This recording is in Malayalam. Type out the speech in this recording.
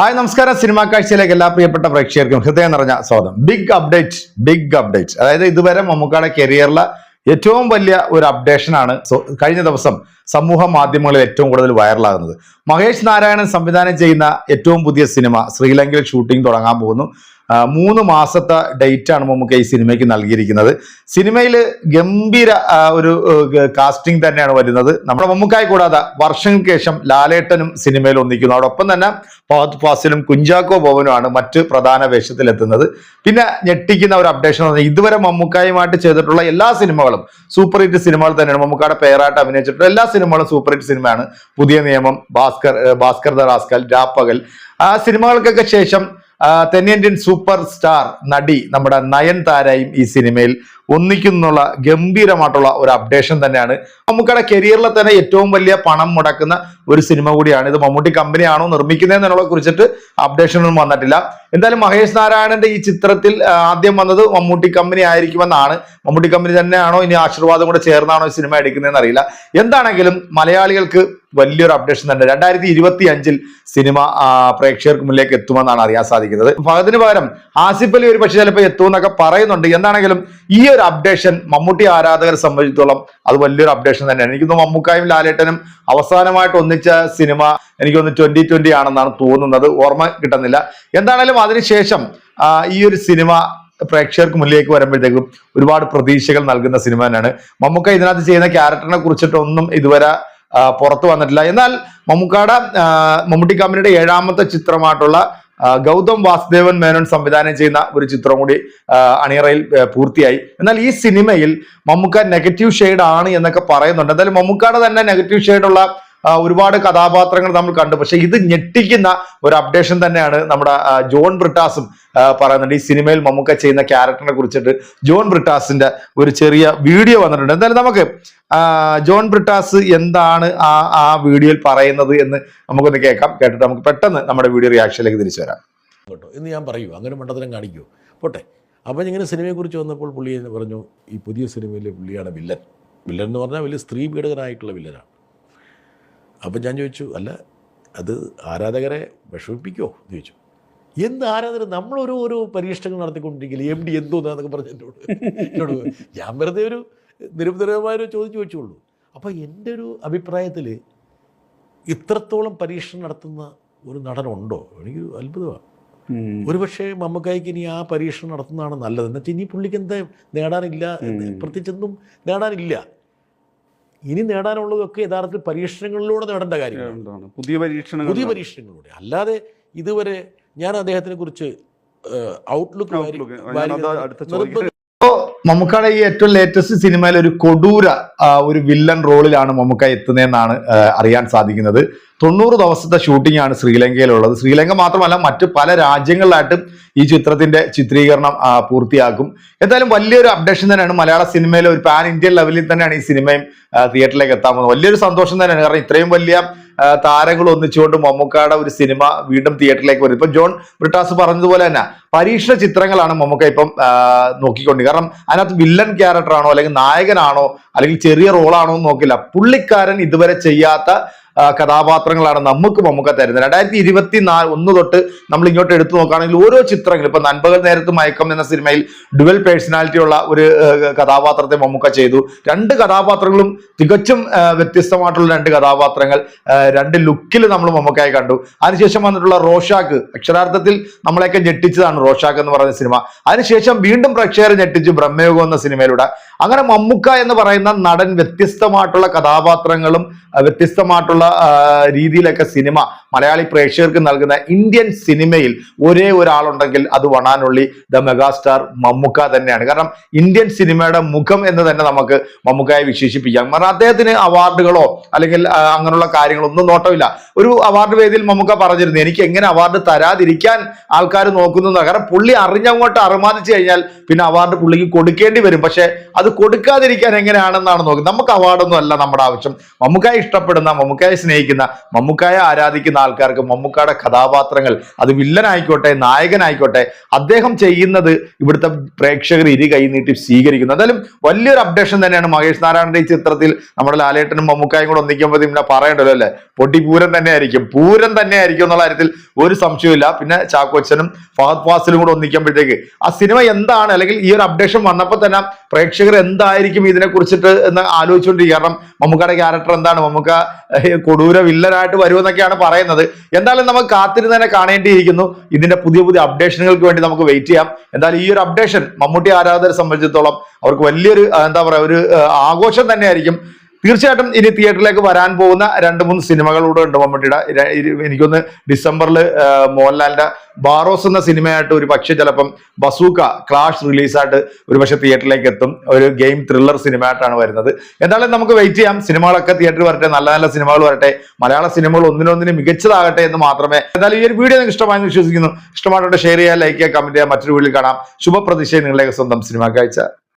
ഹായ് നമസ്കാരം. സിനിമാ കാഴ്ചയിലേക്ക് എല്ലാ പ്രിയപ്പെട്ട പ്രേക്ഷകർക്കും ഹൃദയം നിറഞ്ഞ സ്വാഗതം. ബിഗ് അപ്ഡേറ്റ് ബിഗ് അപ്ഡേറ്റ് അതായത് ഇതുവരെ മമ്മൂക്കയുടെ കരിയറിലെ ഏറ്റവും വലിയ ഒരു അപ്ഡേഷൻ ആണ് കഴിഞ്ഞ ദിവസം സമൂഹ മാധ്യമങ്ങളിൽ ഏറ്റവും കൂടുതൽ വൈറലാകുന്നത് മഹേഷ് നാരായണൻ സംവിധാനം ചെയ്യുന്ന ഏറ്റവും പുതിയ സിനിമ ശ്രീലങ്കയിൽ ഷൂട്ടിംഗ് തുടങ്ങാൻ പോകുന്നു. മൂന്ന് മാസത്തെ ഡേറ്റ് ആണ് നമുക്ക് ഈ സിനിമയ്ക്ക് നൽകിയിരിക്കുന്നത്. സിനിമയിൽ ഗംഭീര ഒരു കാസ്റ്റിംഗ് തന്നെയാണ് വരുന്നത്. നമ്മുടെ മമ്മൂക്കായി കൂടാതെ വർഷങ്ങൾക്ക് ശേഷം ലാലേട്ടനും സിനിമയിൽ ഒന്നിക്കുന്നു. അതോടൊപ്പം തന്നെ ഫഹദ് ഫാസിലും കുഞ്ചാക്കോ ഭവനുമാണ് മറ്റ് പ്രധാന വേഷത്തിലെത്തുന്നത്. പിന്നെ ഞെട്ടിക്കുന്ന ഒരു അപ്ഡേഷൻ പറഞ്ഞാൽ ഇതുവരെ മമ്മൂക്കായുമായിട്ട് ചെയ്തിട്ടുള്ള എല്ലാ സിനിമകളും സൂപ്പർ ഹിറ്റ് സിനിമകൾ തന്നെയാണ്. മമ്മൂക്കായുടെ പേരായിട്ട് അഭിനയിച്ചിട്ടുള്ള എല്ലാ സിനിമകളും സൂപ്പർ ഹിറ്റ് സിനിമയാണ്. പുതിയ നിയമം ഭാസ്കർ ഭാസ്കർ ദ റാസ്കൽ രാപ്പകൽ. ആ സിനിമകൾക്കൊക്കെ ശേഷം തെന്നിന്ത്യൻ സൂപ്പർ സ്റ്റാർ നടി നമ്മുടെ നയൻതാരയും ഈ സിനിമയിൽ ഒന്നിക്കുന്നുള്ള ഗംഭീരമായിട്ടുള്ള ഒരു അപ്ഡേഷൻ തന്നെയാണ്. മമ്മൂക്കയുടെ കരിയറിലെ തന്നെ ഏറ്റവും വലിയ പണം മുടക്കുന്ന ഒരു സിനിമ കൂടിയാണ്. ഇത് മമ്മൂട്ടി കമ്പനിയാണോ നിർമ്മിക്കുന്നതെന്നുള്ള കുറിച്ചിട്ട് അപ്ഡേഷനൊന്നും വന്നിട്ടില്ല. എന്തായാലും മഹേഷ് നാരായണന്റെ ഈ ചിത്രത്തിൽ ആദ്യം വന്നത് മമ്മൂട്ടി കമ്പനി ആയിരിക്കുമെന്നാണ്. മമ്മൂട്ടി കമ്പനി തന്നെയാണോ ഇനി ആശീർവാദം കൂടെ ചേർന്നാണോ ഈ സിനിമ എടുക്കുന്നതെന്ന് അറിയില്ല. എന്താണെങ്കിലും മലയാളികൾക്ക് വലിയൊരു അപ്ഡേഷൻ തന്നെ. രണ്ടായിരത്തി ഇരുപത്തി അഞ്ചിൽ സിനിമ പ്രേക്ഷകർക്ക് മുന്നിലേക്ക് എത്തുമെന്നാണ് അറിയാൻ സാധിക്കുന്നത്. ഫഹദിന് പകരം ആസിഫ് അലി ഒരു പക്ഷേ ചിലപ്പോൾ എത്തുമെന്നൊക്കെ പറയുന്നുണ്ട്. എന്താണെങ്കിലും ഈ അപ്ഡേഷൻ മമ്മൂട്ടി ആരാധകരെ സംബന്ധിച്ചിടത്തോളം അത് വലിയൊരു അപ്ഡേഷൻ തന്നെയാണ്. എനിക്ക് തോന്നുന്നു മമ്മൂക്കായും ലാലേട്ടനും അവസാനമായിട്ട് ഒന്നിച്ച സിനിമ എനിക്ക് തോന്നുന്നു ട്വന്റി ട്വന്റി ആണെന്നാണ് തോന്നുന്നത്. ഓർമ്മ കിട്ടുന്നില്ല. എന്താണേലും അതിനുശേഷം ഈ ഒരു സിനിമ പ്രേക്ഷകർക്ക് മുന്നിലേക്ക് വരുമ്പോഴത്തേക്കും ഒരുപാട് പ്രതീക്ഷകൾ നൽകുന്ന സിനിമ തന്നെയാണ്. മമ്മൂക്ക ഇതിനകത്ത് ചെയ്യുന്ന ക്യാരക്ടറിനെ കുറിച്ചിട്ടൊന്നും ഇതുവരെ പുറത്തു വന്നിട്ടില്ല. എന്നാൽ മമ്മൂക്കാട മമ്മൂട്ടി കമ്പനിയുടെ ഏഴാമത്തെ ചിത്രമായിട്ടുള്ള ഗൗതം വാസുദേവൻ മേനോൻ സംവിധാനം ചെയ്യുന്ന ഒരു ചിത്രം കൂടി അണിയറയിൽ പൂർത്തിയായി. എന്നാൽ ഈ സിനിമയിൽ മമ്മൂക്ക നെഗറ്റീവ് ഷെയ്ഡ് ആണ് എന്നൊക്കെ പറയുന്നുണ്ട്. എന്തായാലും മമ്മൂക്കയുടെ തന്നെ നെഗറ്റീവ് ഷെയ്ഡുള്ള ഒരുപാട് കഥാപാത്രങ്ങൾ നമ്മൾ കണ്ടു. പക്ഷെ ഇത് ഞെട്ടിക്കുന്ന ഒരു അപ്ഡേഷൻ തന്നെയാണ് നമ്മുടെ ജോൺ ബ്രിട്ടാസും പറയുന്നുണ്ട്. ഈ സിനിമയിൽ മമ്മൂക്ക ചെയ്യുന്ന ക്യാരക്ടറിനെ കുറിച്ചിട്ട് ജോൺ ബ്രിട്ടാസിന്റെ ഒരു ചെറിയ വീഡിയോ വന്നിട്ടുണ്ട്. എന്തായാലും നമുക്ക് ജോൺ ബ്രിട്ടാസ് എന്താണ് ആ ആ വീഡിയോയിൽ പറയുന്നത് എന്ന് നമുക്കൊന്ന് കേൾക്കാം. കേട്ടിട്ട് നമുക്ക് പെട്ടെന്ന് നമ്മുടെ വീഡിയോ റിയാക്ഷനിലേക്ക് തിരിച്ചു വരാം. കേട്ടോ. എന്ന് ഞാൻ പറയൂ. അങ്ങനെ മണ്ഡലം കാണിക്കൂ. പോട്ടെ. അപ്പം ഇങ്ങനെ സിനിമയെക്കുറിച്ച് വന്നപ്പോൾ പുള്ളി പറഞ്ഞു ഈ പുതിയ സിനിമയിലെ പുള്ളിയാണ് വില്ലൻ. വില്ലൻ എന്ന് പറഞ്ഞാൽ വലിയ സ്ത്രീ പീഡകനായിട്ടുള്ള വില്ലനാണ്. അപ്പം ഞാൻ ചോദിച്ചു അല്ല അത് ആരാധകരെ വിഷമിപ്പിക്കുമോ എന്ന് ചോദിച്ചു. എന്ത് ആരാധന നമ്മളൊരു ഓരോ പരീക്ഷണങ്ങൾ നടത്തിക്കൊണ്ടിരിക്കില്ല? എം ഡി എന്തോന്നാന്നൊക്കെ പറഞ്ഞു എന്നോട്. എന്നോട് ഞാൻ വെറുതെ ഒരു നിരുപദ്രവമായൊരു ചോദിച്ചു വെച്ചുള്ളൂ അപ്പോൾ എന്റെ ഒരു അഭിപ്രായത്തിൽ ഇത്രത്തോളം പരീക്ഷണം നടത്തുന്ന ഒരു നടനുണ്ടോ? എനിക്ക് അത്ഭുതമാണ് ഒരുപക്ഷെ മമ്മക്കായ്ക്ക് ഇനി ആ പരീക്ഷണം നടത്തുന്നതാണ് നല്ലത് എന്നുവെച്ചാൽ ഇനി പുള്ളിക്ക് എന്താ നേടാനില്ല? പ്രത്യേകിച്ചൊന്നും നേടാനില്ല. ഇനി നേടാനുള്ളതൊക്കെ യഥാർത്ഥത്തിൽ പരീക്ഷണങ്ങളിലൂടെ നേടേണ്ട കാര്യമാണ് പുതിയ പരീക്ഷണങ്ങൾ പുതിയ പരീക്ഷണങ്ങളിലൂടെ. അല്ലാതെ ഇതുവരെ ഞാൻ അദ്ദേഹത്തിനെ കുറിച്ച് ഔട്ട്ലുക്ക് മമ്മൂക്കയുടെ ഈ ഏറ്റവും ലേറ്റസ്റ്റ് സിനിമയിൽ ഒരു കൊടൂര ഒരു വില്ലൻ റോളിലാണ് മമ്മൂക്ക എത്തുന്നതെന്നാണ് അറിയാൻ സാധിക്കുന്നത്. തൊണ്ണൂറ് ദിവസത്തെ ഷൂട്ടിംഗ് ആണ് ശ്രീലങ്കയിലുള്ളത്. ശ്രീലങ്ക മാത്രമല്ല മറ്റ് പല രാജ്യങ്ങളിലായിട്ടും ഈ ചിത്രത്തിന്റെ ചിത്രീകരണം പൂർത്തിയാക്കും. എന്തായാലും വലിയൊരു അപ്ഡേഷൻ തന്നെയാണ് മലയാള സിനിമയിലെ ഒരു പാൻ ഇന്ത്യൻ ലെവലിൽ തന്നെയാണ് ഈ സിനിമയും തിയേറ്ററിലേക്ക് എത്താൻ പോകുന്നത്. വലിയൊരു സന്തോഷം തന്നെയാണ്. കാരണം ഇത്രയും വലിയ താരങ്ങൾ ഒന്നിച്ചുകൊണ്ട് മമ്മൂക്കയുടെ ഒരു സിനിമ വീണ്ടും തിയേറ്ററിലേക്ക് വരും ഇപ്പൊ ജോൺ ബ്രിട്ടാസ് പറഞ്ഞതുപോലെ തന്നെ പരീക്ഷണ ചിത്രങ്ങളാണ് മമ്മൂക്ക ഇപ്പം നോക്കിക്കൊണ്ട് കാരണം അതിനകത്ത് വില്ലൻ ക്യാരക്ടറാണോ അല്ലെങ്കിൽ നായകനാണോ അല്ലെങ്കിൽ ചെറിയ റോളാണോ എന്ന് നോക്കില്ല. പുള്ളിക്കാരൻ ഇതുവരെ ചെയ്യാത്ത കഥാപാത്രങ്ങളാണ് നമുക്ക് മമ്മൂക്ക തരുന്നത്. രണ്ടായിരത്തി ഇരുപത്തി നാല് ഒന്ന് തൊട്ട് നമ്മൾ ഇങ്ങോട്ട് എടുത്തു നോക്കുകയാണെങ്കിൽ ഓരോ ചിത്രങ്ങളും ഇപ്പൊ നൻപകൽ നേരത്ത് മയക്കം എന്ന സിനിമയിൽ ഡുവൽ പേഴ്സണാലിറ്റി ഉള്ള ഒരു കഥാപാത്രത്തെ മമ്മൂക്ക ചെയ്തു. രണ്ട് കഥാപാത്രങ്ങളും തികച്ചും വ്യത്യസ്തമായിട്ടുള്ള രണ്ട് കഥാപാത്രങ്ങൾ രണ്ട് ലുക്കിൽ നമ്മൾ മമ്മൂക്കായി കണ്ടു. അതിനുശേഷം വന്നിട്ടുള്ള റോഷാക്ക് അക്ഷരാർത്ഥത്തിൽ നമ്മളെയൊക്കെ ഞെട്ടിച്ചതാണ് റോഷാക്ക് എന്ന് പറയുന്ന സിനിമ. അതിനുശേഷം വീണ്ടും പ്രേക്ഷകരെ ഞെട്ടിച്ചു ബ്രഹ്മയോഗം എന്ന സിനിമയിലൂടെ. അങ്ങനെ മമ്മൂക്ക എന്ന് പറയുന്ന നടൻ വ്യത്യസ്തമായിട്ടുള്ള കഥാപാത്രങ്ങളും വ്യത്യസ്തമായിട്ടുള്ള രീതിയിലൊക്കെ സിനിമ മലയാളി പ്രേക്ഷകർക്ക് നൽകുന്ന ഇന്ത്യൻ സിനിമയിൽ ഒരേ ഒരാളുണ്ടെങ്കിൽ അത് വണാനുള്ളി ദ മെഗാസ്റ്റാർ മമ്മുക്ക തന്നെയാണ്. കാരണം ഇന്ത്യൻ സിനിമയുടെ മുഖം എന്ന് തന്നെ നമുക്ക് മമ്മുക്കയെ വിശേഷിപ്പിക്കാം. കാരണം അദ്ദേഹത്തിന് അവാർഡുകളോ അല്ലെങ്കിൽ അങ്ങനെയുള്ള കാര്യങ്ങളൊന്നും നോട്ടമില്ല. ഒരു അവാർഡ് വേദിയിൽ മമ്മുക്ക പറഞ്ഞിരുന്നു എനിക്ക് എങ്ങനെ അവാർഡ് തരാതിരിക്കാൻ ആൾക്കാർ നോക്കുന്നു കാരണം പുള്ളി അറിഞ്ഞങ്ങോട്ട് അറുമാദിച്ചു കഴിഞ്ഞാൽ പിന്നെ അവാർഡ് പുള്ളിക്ക് കൊടുക്കേണ്ടി വരും. പക്ഷെ അത് കൊടുക്കാതിരിക്കാൻ എങ്ങനെയാണെന്നാണ് നോക്കുന്നത്. നമുക്ക് അവാർഡൊന്നും അല്ല നമ്മുടെ ആവശ്യം. മമ്മൂക്കായി ഇഷ്ടപ്പെടുന്ന മമ്മൂക്കായി സ്നേഹിക്കുന്ന മമ്മൂക്കായെ ആരാധിക്കുന്ന ആൾക്കാർക്ക് മമ്മൂക്കയുടെ കഥാപാത്രങ്ങൾ അത് വില്ലനായിക്കോട്ടെ നായകനായിക്കോട്ടെ അദ്ദേഹം ചെയ്യുന്നത് ഇവിടുത്തെ പ്രേക്ഷകർ ഇരു കൈ നീട്ടി സ്വീകരിക്കുന്നു. എന്തായാലും വലിയൊരു അപ്ഡേഷൻ തന്നെയാണ് മഹേഷ് നാരായണന്റെ ഈ ചിത്രത്തിൽ നമ്മുടെ ലാലേട്ടനും മമ്മൂക്കായും കൂടെ ഒന്നിക്കുമ്പോൾ പിന്നെ പറയണ്ടല്ലോ അല്ലെ? പൊട്ടിപ്പൂരം തന്നെ ആയിരിക്കും പൂരം തന്നെ ആയിരിക്കും എന്നുള്ള കാര്യത്തിൽ ഒരു സംശയമില്ല പിന്നെ ചാക്കോച്ചനും ഫഹദ് ഫാസിലും കൂടെ ഒന്നിക്കുമ്പോഴത്തേക്ക് ആ സിനിമ എന്താണ്? അല്ലെങ്കിൽ ഈ ഒരു അപ്ഡേഷൻ വന്നപ്പോൾ തന്നെ പ്രേക്ഷകർ എന്തായിരിക്കും ഇതിനെ കുറിച്ചിട്ട് എന്ന് ആലോചിച്ചുകൊണ്ടിരിക്കുക കാരണം മമ്മൂക്കയുടെ ക്യാരക്ടർ എന്താണ്? മമ്മൂക്ക കൊടൂര വില്ലനായിട്ട് വരുമെന്നൊക്കെയാണ് പറയുന്നത്. എന്തായാലും നമുക്ക് കാത്തിരുന്ന് തന്നെ കാണേണ്ടിയിരിക്കുന്നു. ഇതിന്റെ പുതിയ പുതിയ അപ്ഡേഷനുകൾക്ക് വേണ്ടി നമുക്ക് വെയിറ്റ് ചെയ്യാം. എന്തായാലും ഈ ഒരു അപ്ഡേഷൻ മമ്മൂട്ടി ആരാധകരെ സംബന്ധിച്ചിടത്തോളം അവർക്ക് വലിയൊരു എന്താ പറയുക ഒരു ആഘോഷം തന്നെയായിരിക്കും. തീർച്ചയായിട്ടും ഇനി തിയേറ്ററിലേക്ക് വരാൻ പോകുന്ന രണ്ട് മൂന്ന് സിനിമകളൂടെ ഉണ്ട് മമ്മൂട്ടിയുടെ. എനിക്കൊന്ന് ഡിസംബറിൽ മോഹൻലാലിന്റെ ബാറോസ് എന്ന സിനിമയായിട്ട് ഒരു പക്ഷേ ചിലപ്പം ബസൂക്ക ക്ലാഷ് റിലീസായിട്ട് ഒരു പക്ഷേ തിയേറ്ററിലേക്ക് എത്തും. ഒരു ഗെയിം ത്രില്ലർ സിനിമയായിട്ടാണ് വരുന്നത്. എന്തായാലും നമുക്ക് വെയിറ്റ് ചെയ്യാം. സിനിമകളൊക്കെ തിയേറ്ററിൽ വരട്ടെ. നല്ല നല്ല സിനിമകൾ വരട്ടെ. മലയാള സിനിമകൾ ഒന്നിനൊന്നിന് മികച്ചതാകട്ടെ എന്ന് മാത്രമേ എന്തായാലും ഈ ഒരു വീഡിയോ നിങ്ങൾക്ക് ഇഷ്ടമായെന്ന് വിശ്വസിക്കുന്നു. ഇഷ്ടമായിട്ട് ഷെയർ ചെയ്യുക ലൈക്ക് ചെയ്യുക കമന്റ് ചെയ്യുക. മറ്റൊരു വീഡിയോയിൽ കാണാം. ശുഭപ്രതീക്ഷയെ നിങ്ങളുടെയൊക്കെ സ്വന്തം സിനിമ കാഴ്ച